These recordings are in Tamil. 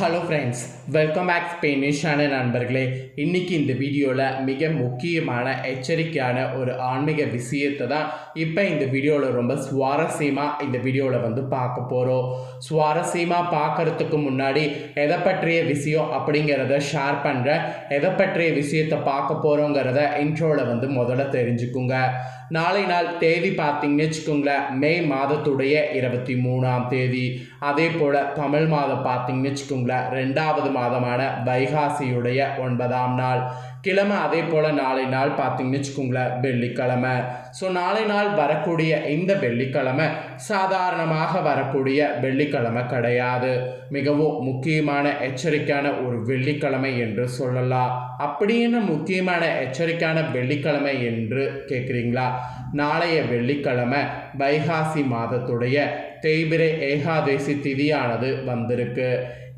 ஹலோ ஃப்ரெண்ட்ஸ் வெல்கம் பேக் ஸ்பெயினிஷான நண்பர்களே. இன்னைக்கு இந்த வீடியோவில் மிக முக்கியமான எச்சரிக்கையான ஒரு ஆன்மீக விஷயத்தை தான் இப்போ இந்த வீடியோவில் ரொம்ப சுவாரஸ்யமாக இந்த வீடியோவில் வந்து பார்க்க போகிறோம் சுவாரஸ்யமாக பார்க்கறதுக்கு முன்னாடி எதை பற்றிய விஷயம் அப்படிங்கிறத ஷேர் பண்ணுறேன் எதை பற்றிய விஷயத்தை பார்க்க போகிறோங்கிறத இன்ட்ரோவில் வந்து முதல்ல தெரிஞ்சுக்குங்க. நாளை நாள் தேதி பார்த்தீங்கன்னு வச்சுக்கோங்களேன் மே மாதத்துடைய இருபத்தி மூணாம் தேதி. அதே போல் தமிழ் மாதம் பார்த்தீங்கன்னு வச்சுக்கோங்களேன் ரெண்டாவது மாதமான வைகாசியுடைய ஒன்பதாம் நாள். கிழமை அதே போல் நாளை நாள் பார்த்தீங்கன்னு வச்சுக்கோங்களேன் வெள்ளிக்கிழமை. ஸோ நாளை நாள் வரக்கூடிய இந்த வெள்ளிக்கிழமை சாதாரணமாக வரக்கூடிய வெள்ளிக்கிழமை கிடையாது. மிகவும் முக்கியமான எச்சரிக்கையான ஒரு வெள்ளிக்கிழமை என்று சொல்லலாம். அப்படின்னு முக்கியமான எச்சரிக்கையான வெள்ளிக்கிழமை என்று கேட்குறீங்களா? நாளைய வெள்ளிக்கிழமை வைகாசி மாதத்துடைய தேய்பிரை ஏகாதேசி திதியானது வந்திருக்கு.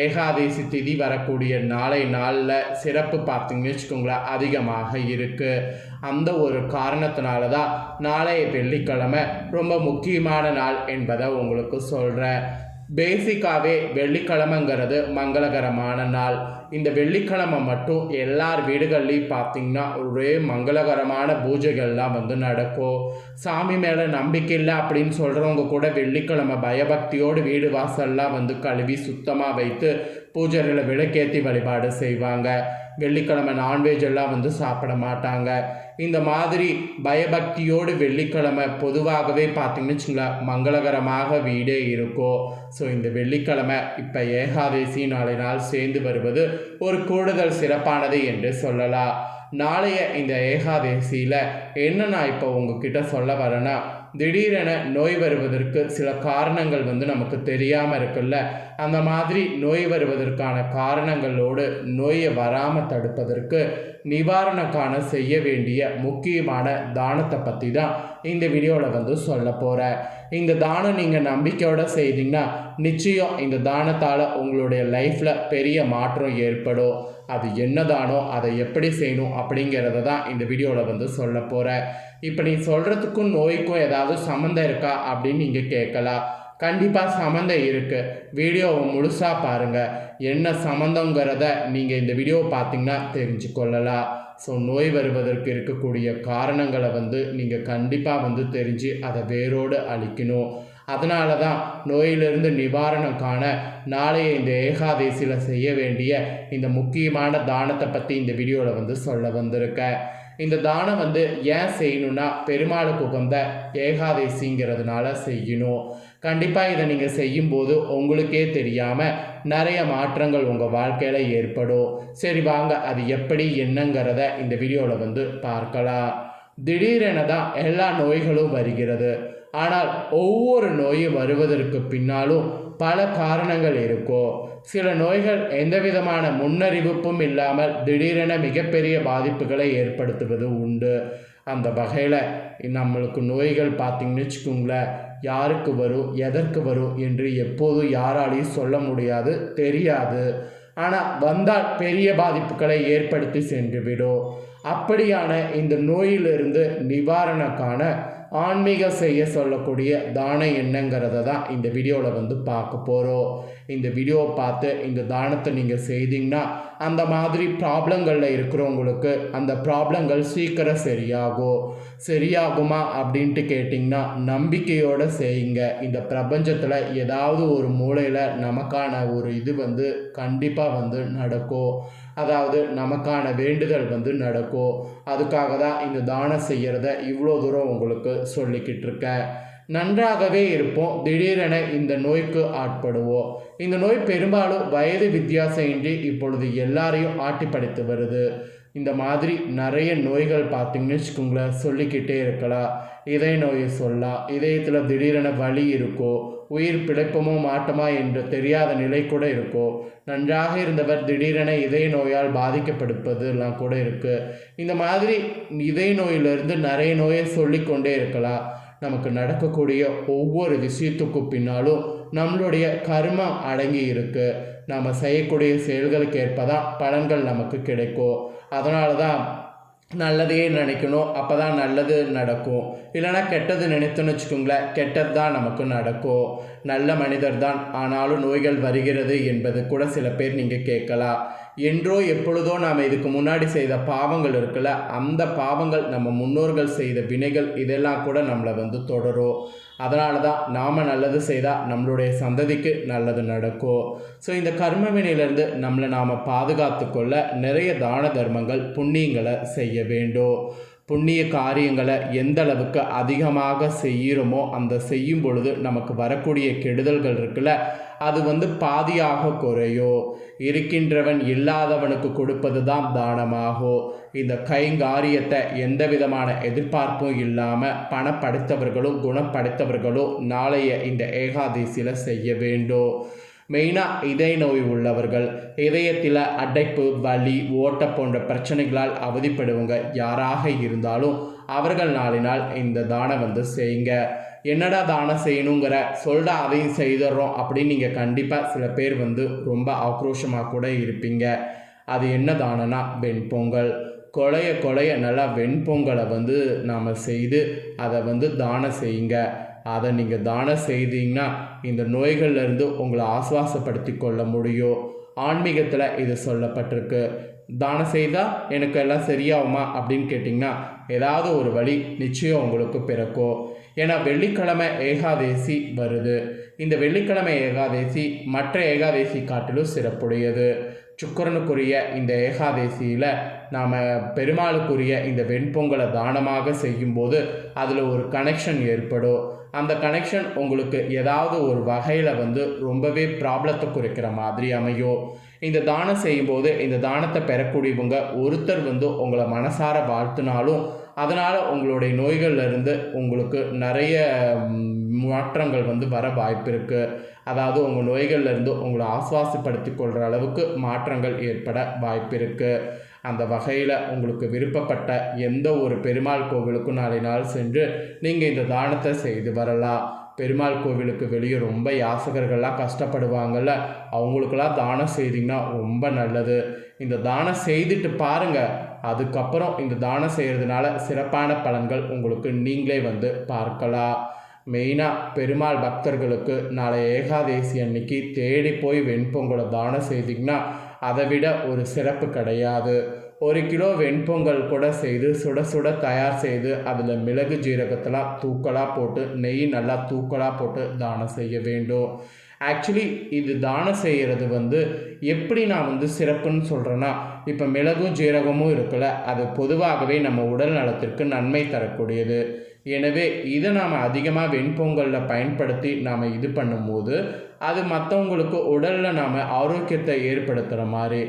ஏகாதேசி திதி வரக்கூடிய நாளை நாளில் சிறப்பு பார்த்திங்கன்னு வச்சுக்கோங்களேன் அதிகமாக இருக்குது அந்த ஒரு காரணத்தினால தான் நாளைய வெள்ளிக்கிழமை ரொம்ப முக்கியமான நாள் என்பதை உங்களுக்கு சொல்கிறேன் பேசிக்காகவே வெள்ளிக்கிழமைங்கிறது மங்களகரமான நாள். இந்த வெள்ளிக்கிழமை மட்டும் எல்லார் வீடுகள்லையும் பார்த்தீங்கன்னா ஒரே மங்களகரமான பூஜைகள்லாம் வந்து நடக்கும். சாமி மேலே நம்பிக்கை இல்லை அப்படின்னு சொல்கிறவங்க கூட வெள்ளிக்கிழமை பயபக்தியோடு வீடு வாசல்லாம் வந்து கழுவி சுத்தமாக வைத்து பூஜைகளை விளக்கேற்றி வழிபாடு செய்வாங்க. வெள்ளிக்கிழமை நான்வெஜ் எல்லாம் வந்து சாப்பிட மாட்டாங்க. இந்த மாதிரி பயபக்தியோடு வெள்ளிக்கிழமை பொதுவாகவே பார்த்தீங்கன்னு வச்சுங்களேன் மங்களகரமாக வீடே இருக்கும். ஸோ இந்த வெள்ளிக்கிழமை இப்போ ஏகாதேசி நாளை நாள் சேர்ந்து வருவது ஒரு கூடுதல் சிறப்பானது என்று சொல்லலாம். நாளைய இந்த ஏகாதேசியில் என்ன நான் இப்போ உங்ககிட்ட சொல்ல வரேன்னா திடீரென நோய் வருவதற்கு சில காரணங்கள் வந்து நமக்கு தெரியாமல் இருக்குல்ல? அந்த மாதிரி நோய் வருவதற்கான காரணங்களோடு நோயை வராமல் தடுப்பதற்கு நிவாரணக்கான செய்ய வேண்டிய முக்கியமான தானத்தை பற்றி தான் இந்த வீடியோவில் வந்து சொல்ல போகிறேன் இந்த தானம் நீங்கள் நம்பிக்கையோடு செய்தீங்கன்னா நிச்சயம் இந்த தானத்தால் உங்களுடைய லைஃப்பில் பெரிய மாற்றம் ஏற்படும். அது என்ன தானோ அதை எப்படி செய்யணும் அப்படிங்கிறத தான் இந்த வீடியோவில் வந்து சொல்ல போகிறேன் இப்போ நீ சொல்கிறதுக்கும் நோய்க்கும் ஏதாவது சம்மந்தம் இருக்கா அப்படின்னு நீங்கள் கேட்கலாம். கண்டிப்பாக சம்மந்தம் இருக்குது வீடியோவை முழுசாக பாருங்கள் என்ன சம்மந்தங்கிறத நீங்கள் இந்த வீடியோவை பார்த்தீங்கன்னா தெரிஞ்சுக்கொள்ளலாம். ஸோ நோய் வருவதற்கு இருக்கக்கூடிய காரணங்களை வந்து நீங்கள் கண்டிப்பாக வந்து தெரிஞ்சு அதை வேரோடு அழிக்கணும். அதனால தான் நோயிலிருந்து நிவாரணம் காண நாளைய இந்த ஏகாதேசியில் செய்ய வேண்டிய இந்த முக்கியமான தானத்தை பற்றி இந்த வீடியோவில் வந்து சொல்ல வந்திருக்கேன் இந்த தானம் வந்து ஏன் செய்யணும்னா பெருமாளுக்கு உகந்த ஏகாதேசிங்கிறதுனால செய்யணும். கண்டிப்பாக இதை நீங்கள் செய்யும்போது உங்களுக்கே தெரியாமல் நிறைய மாற்றங்கள் உங்கள் வாழ்க்கையில் ஏற்படும். சரி வாங்க. அது எப்படி என்னங்கிறத இந்த வீடியோவில் வந்து பார்க்கலாம். திடீரென தான் எல்லா நோய்களும் வருகிறது. ஆனால் ஒவ்வொரு நோயும் வருவதற்கு பின்னாலும் பல காரணங்கள் இருக்கும் சில நோய்கள் எந்த விதமான முன்னறிவிப்பும் இல்லாமல் திடீரென மிகப்பெரிய பாதிப்புகளை ஏற்படுத்துவது உண்டு. அந்த வகையில் நம்மளுக்கு நோய்கள் பார்த்திங்கன்னு வச்சுக்கோங்களேன் யாருக்கு வரும் எதற்கு வரும் என்று எப்போதும் யாராலையும் சொல்ல முடியாது தெரியாது. ஆனால் வந்தால் பெரிய பாதிப்புகளை ஏற்படுத்தி சென்றுவிடும் அப்படியான இந்த நோயிலிருந்து நிவாரணக்கான ஆன்மீக செய்ய சொல்லக்கூடிய தானம் என்னங்கிறத தான் இந்த வீடியோவில் வந்து பார்க்க போகிறோம் இந்த வீடியோவை பார்த்து இந்த தானத்தை நீங்கள் செய்தீங்கன்னா அந்த மாதிரி ப்ராப்ளங்களில் இருக்கிறவங்களுக்கு அந்த ப்ராப்ளங்கள் சீக்கிரம் சரியாகும். சரியாகுமா அப்படின்ட்டு கேட்டிங்கன்னா நம்பிக்கையோடு செய்யுங்க. இந்த பிரபஞ்சத்தில் ஏதாவது ஒரு மூலையில் நமக்கான ஒரு இது வந்து கண்டிப்பாக வந்து நடக்கும். அதாவது நமக்கான வேண்டுதல் வந்து நடக்கும் அதுக்காக தான் இந்த தானம் செய்கிறத இவ்வளோ தூரம் உங்களுக்கு சொல்லிக்கிட்டு இருக்கேன் நன்றாகவே இருப்போம். திடீரென இந்த நோய்க்கு ஆட்படுவோம். இந்த நோய் பெரும்பாலும் வயது வித்தியாசம் இன்றி இப்பொழுது எல்லாரையும் ஆட்டிப்படைத்து வருது. இந்த மாதிரி நிறைய நோய்கள் பார்த்தீங்கன்னு வச்சுக்கோங்களேன் சொல்லிக்கிட்டே இருக்கலாம் இதய நோயை சொல்லலாம் இதயத்தில் திடீரென வலி இருக்கோ உயிர் பிழைப்பமோ மாட்டமா என்று தெரியாத நிலை கூட இருக்கோ. நன்றாக இருந்தவர் திடீரென இதய நோயால் பாதிக்கப்படுப்பது கூட இருக்குது இந்த மாதிரி இதய நோயிலிருந்து நிறைய நோயை சொல்லிக்கொண்டே இருக்கலாம் நமக்கு நடக்கக்கூடிய ஒவ்வொரு விஷயத்துக்கும் பின்னாலும் நம்மளுடைய கர்மம் அடங்கி இருக்குது நாம் செய்யக்கூடிய செயல்களுக்கு ஏற்பதான் பலன்கள் நமக்கு கிடைக்கும். அதனால தான் நல்லதையே நினைக்கணும் அப்போ தான் நல்லது நடக்கும். இல்லைனா கெட்டது நினைத்தோன்னு வச்சுக்கோங்களேன் கெட்டது தான் நமக்கு நடக்கும். நல்ல மனிதர் தான் ஆனாலும் நோய்கள் வருகிறது என்பது கூட சில பேர் நீங்கள் கேட்கலாம். என்றோ எப்பொழுதோ நாம் இதுக்கு முன்னாடி செய்த பாவங்கள் இருக்குல்ல அந்த பாவங்கள் நம்ம முன்னோர்கள் செய்த வினைகள் இதெல்லாம் கூட நம்மளை வந்து தொடரும். அதனால தான் நாம் நல்லது செய்தால் நம்மளுடைய சந்ததிக்கு நல்லது நடக்கும் ஸோ இந்த கர்ம வினையிலேருந்து நம்மளை நாம் பாதுகாத்து கொள்ள நிறைய தான தர்மங்கள் புண்ணியங்களை செய்ய வேண்டும் புண்ணிய காரியங்களை எந்த அளவுக்கு அதிகமாக செய்கிறோமோ அந்த செய்யும் பொழுது நமக்கு வரக்கூடிய கெடுதல்கள் இருக்குல்ல அது வந்து பாதியாக குறையோ. இருக்கின்றவன் இல்லாதவனுக்கு கொடுப்பது தான் தானமாகும் இந்த கைங்காரியத்தை எந்த விதமான எதிர்பார்ப்பும் இல்லாமல் பணப்படுத்தவர்களும் குணப்படுத்தவர்களும் நாளைய இந்த ஏகாதசியில் செய்ய வேண்டும் மெயினாக இதய நோய் உள்ளவர்கள் இதயத்தில் அடைப்பு வலி ஓட்ட போன்ற பிரச்சனைகளால் அவதிப்படுவங்க யாராக இருந்தாலும் அவர்கள் நாளினால் இந்த தானம் வந்து செய்யுங்க. என்னடா தானம் செய்யணுங்கிற சொல்டா அதையும் செய்துடுறோம் அப்படின்னு நீங்கள் கண்டிப்பாக சில பேர் வந்து ரொம்ப ஆக்ரோஷமாக கூட இருப்பீங்க. அது என்ன தானம்னா வெண்பொங்கல். கொலைய கொலைய நல்லா வெண்பொங்கலை வந்து நாம் செய்து அதை வந்து தானம் செய்யுங்க. அதை நீங்கள் தானம் செய்தீங்கன்னா இந்த நோய்கள்லேருந்து உங்களை ஆசுவாசப்படுத்தி கொள்ள முடியும். ஆன்மீகத்தில் இது சொல்லப்பட்டிருக்கு. தானம் செய்தால் எனக்கு எல்லாம் சரியாகுமா அப்படின்னு கேட்டிங்கன்னா ஏதாவது ஒரு வழி நிச்சயம் உங்களுக்கு பிறக்கும். ஏன்னா வெள்ளிக்கிழமை ஏகாதேசி வருது. இந்த வெள்ளிக்கிழமை ஏகாதேசி மற்ற ஏகாதேசி காட்டிலும் சிறப்புடையது. சுக்கரனுக்குரிய இந்த ஏகாதேசியில் நாம் பெருமாளுக்குரிய இந்த வெண்பொங்கலை தானமாக செய்யும்போது அதில் ஒரு கனெக்ஷன் ஏற்படும். அந்த கனெக்ஷன் உங்களுக்கு ஏதாவது ஒரு வகையில் வந்து ரொம்பவே ப்ராப்ளத்தை குறைக்கிற மாதிரி அமையும். இந்த தானம் செய்யும்போது இந்த தானத்தை பெறக்கூடியவங்க ஒருத்தர் வந்து உங்களை மனசார வாழ்த்தினாலும் அதனால் உங்களுடைய நோய்கள்லேருந்து உங்களுக்கு நிறைய மாற்றங்கள் வந்து வர வாய்ப்பு இருக்குது அதாவது உங்கள் நோய்கள்லேருந்து உங்களை ஆசுவாசப்படுத்தி கொள்கிற அளவுக்கு மாற்றங்கள் ஏற்பட வாய்ப்பு இருக்குது அந்த வகையில் உங்களுக்கு விருப்பப்பட்ட எந்த ஒரு பெருமாள் கோவிலுக்கும் நாளை நாள் சென்று நீங்கள் இந்த தானத்தை செய்து வரலாம். பெருமாள் கோவிலுக்கு வெளியே ரொம்ப யாசகர்கள்லாம் கஷ்டப்படுவாங்கள்ல அவங்களுக்கெல்லாம் தானம் செய்திங்கன்னா ரொம்ப நல்லது. இந்த தானம் செய்துட்டு பாருங்கள் அதுக்கப்புறம் இந்த தானம் செய்கிறதுனால சிறப்பான பலன்கள் உங்களுக்கு நீங்களே வந்து பார்க்கலாம். மெயினாக பெருமாள் பக்தர்களுக்கு நாளை ஏகாதேசி அன்னைக்கு தேடி போய் வெண்பொங்கலை தானம் செய்திங்கன்னா அதை விட ஒரு சிறப்பு கிடையாது. ஒரு கிலோ வெண்பொங்கல் கூட செய்து சுட சுட தயார் செய்து அதில் மிளகு ஜீரகத்தெல்லாம் தூக்கலாக போட்டு நெய் நல்லா தூக்கலாக போட்டு தானம் செய்ய வேண்டும். ஆக்சுவலி இது தானம் செய்கிறது வந்து எப்படி நான் வந்து சிறப்புன்னு சொல்கிறேன்னா இப்போ மிளகும் ஜீரகமும் இருக்குல்ல அது பொதுவாகவே நம்ம உடல் நலத்திற்கு நன்மை தரக்கூடியது. எனவே இதை நாம் அதிகமாக வெண்பொங்கலில் பயன்படுத்தி நாம் இது பண்ணும்போது அது மற்றவங்களுக்கு உடலில் நாம் ஆரோக்கியத்தை ஏற்படுத்துகிற மாதிரி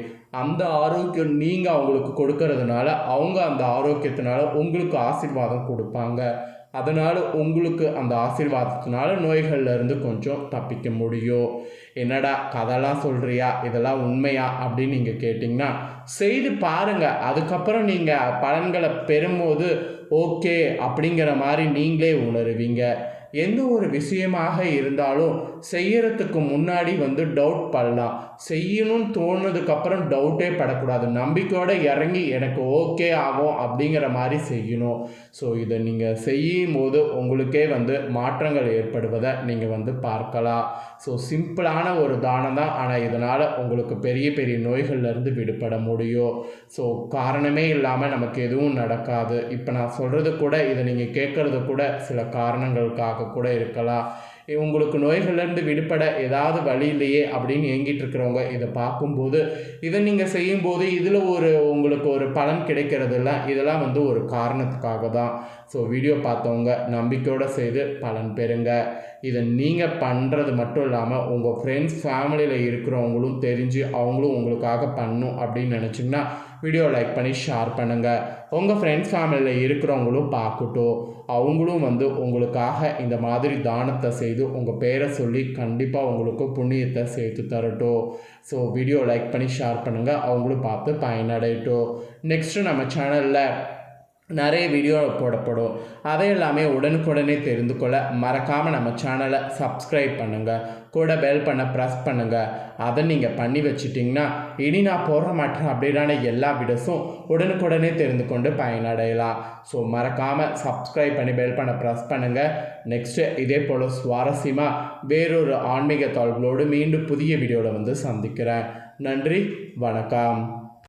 அந்த ஆரோக்கியம் நீங்கள் அவங்களுக்கு கொடுக்கறதுனால அவங்க அந்த ஆரோக்கியத்தினால உங்களுக்கு ஆசீர்வாதம் கொடுப்பாங்க. அதனால் உங்களுக்கு அந்த ஆசீர்வாதத்தினால நோய்கள்லேருந்து கொஞ்சம் தப்பிக்க முடியும். என்னடா கதைலாம் சொல்கிறியா இதெல்லாம் உண்மையா? அப்படின்னு நீங்கள் கேட்டிங்கன்னா செய்து பாருங்கள் அதுக்கப்புறம் நீங்கள் பலன்களை பெறும்போது ஓகே அப்படிங்கிற மாதிரி நீங்களே உணருவீங்க. எந்த ஒரு விஷயமாக இருந்தாலும் செய்யறதுக்கு முன்னாடி வந்து டவுட் பண்ணலாம். செய்யணும்னு தோணுனதுக்கப்புறம் டவுட்டே படக்கூடாது. நம்பிக்கையோடு இறங்கி எனக்கு ஓகே ஆகும் அப்படிங்கிற மாதிரி செய்யணும். ஸோ இதை நீங்கள் செய்யும் போது உங்களுக்கே வந்து மாற்றங்கள் ஏற்படுவதை நீங்கள் வந்து பார்க்கலாம். ஸோ சிம்பிளான ஒரு தானம் தான். ஆனால் இதனால் உங்களுக்கு பெரிய பெரிய நோய்கள்லேருந்து விடுபட முடியும். ஸோ காரணமே இல்லாமல் நமக்கு எதுவும் நடக்காது. இப்போ நான் சொல்கிறது கூட இதை நீங்கள் கேட்குறது கூட சில காரணங்களுக்காக கூட இருக்கலாம். உங்களுக்கு நோய்கள்லேருந்து விடுபட ஏதாவது வழி இல்லையே அப்படின்னு ஏங்கிட்டு இருக்கிறவங்க இதை பார்க்கும்போது இதை நீங்கள் செய்யும்போது இதில் ஒரு உங்களுக்கு ஒரு பலன் கிடைக்கிறது இல்லை இதெல்லாம் வந்து ஒரு காரணத்துக்காக தான் ஸோ வீடியோ பார்த்தவங்க நம்பிக்கையோடு செய்து பலன் பெறுங்க. இதை நீங்கள் பண்ணுறது மட்டும் இல்லாமல் உங்கள் ஃப்ரெண்ட்ஸ் ஃபேமிலியில் இருக்கிறவங்களும் தெரிஞ்சு அவங்களும் உங்களுக்காக பண்ணும் அப்படின்னு நினச்சிங்கன்னா வீடியோ லைக் பண்ணி ஷேர் பண்ணுங்கள் உங்கள் ஃப்ரெண்ட்ஸ் ஃபேமிலியில் இருக்கிறவங்களும் பார்க்கட்டும். அவங்களும் வந்து உங்களுக்காக இந்த மாதிரி தானத்தை செய்து உங்கள் பேரை சொல்லி கண்டிப்பாக உங்களுக்கு புண்ணியத்தை சேர்த்து தரட்டும். ஸோ வீடியோ லைக் பண்ணி ஷேர் பண்ணுங்கள் அவங்களும் பார்த்து பயனடையட்டும். நெக்ஸ்ட்டு நம்ம சேனலில் நிறைய வீடியோ போடப்படும். அதை எல்லாமே உடனுக்குடனே தெரிந்து கொள்ள மறக்காமல் நம்ம சேனலை சப்ஸ்கிரைப் பண்ணுங்கள் கூட பெல் பண்ண ப்ரெஸ் பண்ணுங்கள் அதை நீங்கள் பண்ணி வச்சிட்டிங்கன்னா இனி நான் போட மாட்டேன் அப்டேட்டான எல்லா வீடியோஸும் உடனுக்குடனே தெரிந்து கொண்டு பயனடையலாம். ஸோ மறக்காமல் சப்ஸ்கிரைப் பண்ணி பெல் பண்ண ப்ரெஸ் பண்ணுங்கள் நெக்ஸ்ட்டு இதே போல் சுவாரஸ்யமாக வேறொரு ஆன்மீக தாழ்வுகளோடு மீண்டும் புதிய வீடியோவில் வந்து சந்திக்கிறேன். நன்றி வணக்கம்.